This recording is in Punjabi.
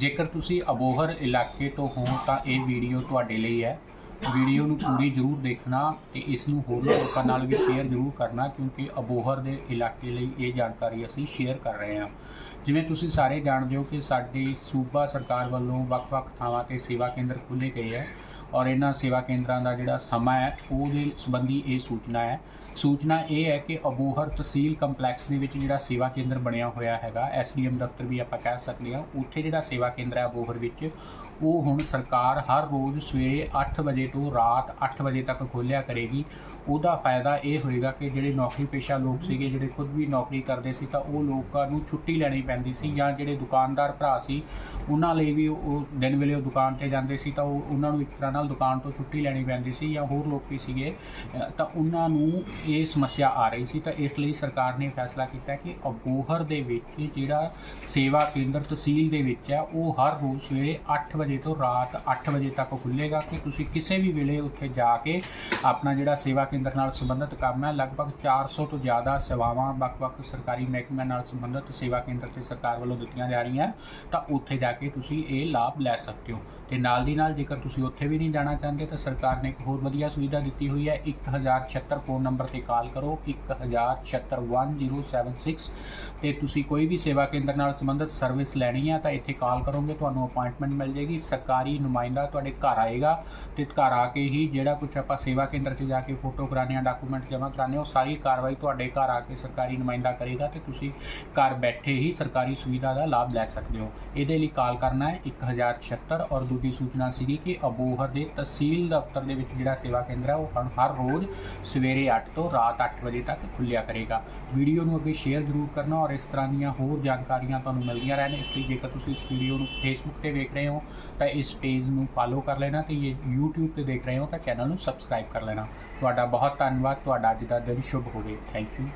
ਜੇਕਰ ਤੁਸੀਂ ਅਬੋਹਰ ਇਲਾਕੇ ਤੋਂ ਹੋ ਤਾਂ ਇਹ ਵੀਡੀਓ ਤੁਹਾਡੇ ਲਈ ਹੈ। ਵੀਡੀਓ ਨੂੰ ਪੂਰੀ ਜ਼ਰੂਰ ਦੇਖਣਾ ਤੇ ਇਸ ਨੂੰ ਹੋਰ ਲੋਕਾਂ ਨਾਲ ਵੀ ਸ਼ੇਅਰ ਜ਼ਰੂਰ ਕਰਨਾ ਕਿਉਂਕਿ ਅਬੋਹਰ ਦੇ ਇਲਾਕੇ ਲਈ ਇਹ ਜਾਣਕਾਰੀ ਅਸੀਂ ਸ਼ੇਅਰ ਕਰ ਰਹੇ ਹਾਂ। ਜਿਵੇਂ ਤੁਸੀਂ ਸਾਰੇ ਜਾਣਦੇ ਹੋ ਕਿ ਸਾਡੀ ਸੂਬਾ ਸਰਕਾਰ ਵੱਲੋਂ ਵੱਖ-ਵੱਖ ਥਾਵਾਂ ਤੇ ਸੇਵਾ ਕੇਂਦਰ ਖੁੱਲ੍ਹੇ ਗਏ ਹੈ। ਔਰ ਇਹਨਾਂ ਸੇਵਾ ਕੇਂਦਰਾਂ ਦਾ ਜਿਹੜਾ ਸਮਾਂ ਹੈ, ਉਹਦੇ ਸੰਬੰਧੀ ਇਹ ਸੂਚਨਾ ਹੈ। ਸੂਚਨਾ ਇਹ ਹੈ ਕਿ ਅਬੋਹਰ ਤਹਿਸੀਲ ਕੰਪਲੈਕਸ ਦੇ ਵਿੱਚ ਜਿਹੜਾ ਸੇਵਾ ਕੇਂਦਰ ਬਣਿਆ ਹੋਇਆ ਹੈਗਾ, ਐਸਡੀਐਮ ਦਫ਼ਤਰ ਵੀ ਆਪਾਂ ਕਹਿ ਸਕਦੇ ਹਾਂ, ਉੱਥੇ ਜਿਹੜਾ ਸੇਵਾ ਕੇਂਦਰ ਹੈ ਅਬੋਹਰ ਵਿੱਚ ਉਹ ਹੁਣ ਸਰਕਾਰ ਹਰ ਰੋਜ਼ ਸਵੇਰੇ 8 ਵਜੇ ਤੋਂ ਰਾਤ 8 ਵਜੇ ਤੱਕ ਖੋਲ੍ਹਿਆ ਕਰੇਗੀ। ਉਹਦਾ ਫਾਇਦਾ ਇਹ ਹੋਏਗਾ ਕਿ ਜਿਹੜੇ ਨੌਕਰੀ ਪੇਸ਼ਾ ਲੋਕ ਸੀਗੇ, ਜਿਹੜੇ ਖੁਦ ਵੀ ਨੌਕਰੀ ਕਰਦੇ ਸੀ, ਤਾਂ ਉਹ ਲੋਕਾਂ ਨੂੰ ਛੁੱਟੀ ਲੈਣੀ ਪੈਂਦੀ ਸੀ ਜਾਂ ਜਿਹੜੇ ਦੁਕਾਨਦਾਰ ਭਰਾ ਸੀ, ਉਹਨਾਂ ਲਈ ਵੀ ਉਹ ਦਿਨ ਵੇਲੇ ਉਹ ਦੁਕਾਨ ਤੇ ਜਾਂਦੇ ਸੀ, ਤਾਂ ਉਹ ਉਹਨਾਂ ਨੂੰ ਇੱਕ ਤਰ੍ਹਾਂ ਨਾਲ ਦੁਕਾਨ ਤੋਂ ਛੁੱਟੀ ਲੈਣੀ ਪੈਂਦੀ ਸੀ ਜਾਂ ਹੋਰ ਲੋਕ ਵੀ ਸੀਗੇ। ਤਾਂ ਉਹਨਾਂ ਨੂੰ ਇਹ ਸਮੱਸਿਆ ਆ ਰਹੀ ਸੀ, ਤਾਂ ਇਸ ਲਈ ਸਰਕਾਰ ਨੇ ਫੈਸਲਾ ਕੀਤਾ ਕਿ ਅਬੋਹਰ ਦੇ ਵਿੱਚ ਜਿਹੜਾ ਸੇਵਾ ਕੇਂਦਰ ਤਹਿਸੀਲ ਦੇ ਵਿੱਚ ਹੈ, ਉਹ ਹਰ ਰੋਜ਼ ਸਵੇਰੇ 8 ਵਜੇ ਤੋਂ ਰਾਤ 8 ਵਜੇ ਤੱਕ ਖੁੱਲੇਗਾ ਕਿ ਤੁਸੀਂ ਕਿਸੇ ਵੀ ਵੇਲੇ ਉੱਥੇ ਜਾ ਕੇ ਆਪਣਾ ਜਿਹੜਾ ਸੇਵਾ ਕੇਂਦਰ ਨਾਲ ਸੰਬੰਧਿਤ ਕੰਮ ਹੈ, ਲਗਭਗ 400 ਤੋਂ ਜ਼ਿਆਦਾ ਸੇਵਾਵਾਂ ਵੱਖ-ਵੱਖ ਸਰਕਾਰੀ ਮਹਿਕਮਿਆਂ ਨਾਲ ਸੰਬੰਧਿਤ ਸੇਵਾ ਕੇਂਦਰ ਤੇ ਸਰਕਾਰ ਵੱਲੋਂ ਦਿੱਤੀਆਂ ਜਾ ਰਹੀਆਂ, ਤਾਂ ਉੱਥੇ ਜਾ ਕੇ ਤੁਸੀਂ ਇਹ ਲਾਭ ਲੈ ਸਕਦੇ ਹੋ। ਤੇ ਨਾਲ ਦੀ ਨਾਲ ਜੇਕਰ ਤੁਸੀਂ ਉੱਥੇ ਵੀ ਨਹੀਂ ਜਾਣਾ ਚਾਹੁੰਦੇ, ਤਾਂ ਸਰਕਾਰ ਨੇ ਇੱਕ ਹੋਰ ਵਧੀਆ ਸੁਵਿਧਾ ਦਿੱਤੀ ਹੋਈ ਹੈ 1076 ਫੋਨ ਨੰਬਰ ਤੇ ਕਾਲ ਕਰੋ 10761076 ਤੇ ਤੁਸੀਂ ਕੋਈ ਵੀ ਸੇਵਾ ਕੇਂਦਰ ਨਾਲ ਸੰਬੰਧਿਤ ਸਰਵਿਸ ਲੈਣੀ ਹੈ, ਤਾਂ ਇੱਥੇ ਕਾਲ ਕਰੋਗੇ, ਤੁਹਾਨੂੰ ਅਪਾਇੰਟਮੈਂਟ ਮਿਲ ਜੇਗੀ ਸਰਕਾਰੀ ਨੁਮਾਇੰਦਾ ਤੁਹਾਡੇ ਘਰ ਆਏਗਾ ਤੇ ਘਰ ਆ ਕੇ ਹੀ ਜਿਹੜਾ ਕੁਝ ਆਪਾਂ ਸੇਵਾ ਕੇਂਦਰ 'ਚ ਜਾ ਕੇ ਫੋਟੋ ਕਰਾਣੇ ਆ ਡਾਕੂਮੈਂਟ ਜਮ੍ਹਾਂ ਕਰਾਣੇ ਉਹ ਸਾਰੀ ਕਾਰਵਾਈ ਤੁਹਾਡੇ ਘਰ ਆ ਕੇ ਸਰਕਾਰੀ ਨੁਮਾਇੰਦਾ ਕਰੇਗਾ ਤੇ ਤੁਸੀਂ ਘਰ ਬੈਠੇ ਹੀ ਸਰਕਾਰੀ ਸੁਵਿਧਾ ਦਾ ਲਾਭ ਲੈ ਸਕਦੇ ਹੋ। ਇਹਦੇ ਲਈ ਕਾਲ ਕਰਨਾ ਹੈ 1076 ਔਰ ਦੂਜੀ ਸੂਚਨਾ ਸੀਗੀ ਕਿ ਅਬੋਹਰ ਦੇ ਤਹਿਸੀਲ ਦਫ਼ਤਰ ਦੇ ਵਿੱਚ ਜਿਹੜਾ ਸੇਵਾ ਕੇਂਦਰ ਹੈ ਉਹ ਹਰ ਰੋਜ਼ ਸਵੇਰੇ 8 ਤੋਂ ਰਾਤ 8 ਵਜੇ ਤੱਕ ਖੁੱਲਿਆ ਕਰੇਗਾ। ਵੀਡੀਓ ਨੂੰ ਅੱਗੇ ਸ਼ੇਅਰ ਜ਼ਰੂਰ ਕਰਨਾ ਔਰ ਇਸ ਤਰ੍ਹਾਂ ਦੀਆਂ ਹੋਰ ਜਾਣਕਾਰੀਆਂ ਤੁਹਾਨੂੰ ਮਿਲਦੀਆਂ ਰਹਿਣ। ਇਸ ਲਈ ਜੇਕਰ ਤੁਸੀਂ ਇਸ ਵੀਡੀਓ ਨੂੰ ਫੇਸਬੁੱਕ ਤੇ ਵੇਖ ਰਹੇ ਹੋ ਤਾਂ ਇਸ ਪੇਜ ਨੂੰ ਫਾਲੋ ਕਰ ਲੈਣਾ ਤੇ ਇਹ YouTube ਤੇ ਦੇਖ ਰਹੇ ਹੋ ਤਾਂ ਚੈਨਲ ਨੂੰ ਸਬਸਕ੍ਰਾਈਬ ਕਰ ਲੈਣਾ। ਤੁਹਾਡਾ ਬਹੁਤ ਧੰਨਵਾਦ, ਤੁਹਾਡਾ ਅੱਜ ਦਾ ਦਿਨ ਸ਼ੁਭ ਹੋਵੇ। Thank you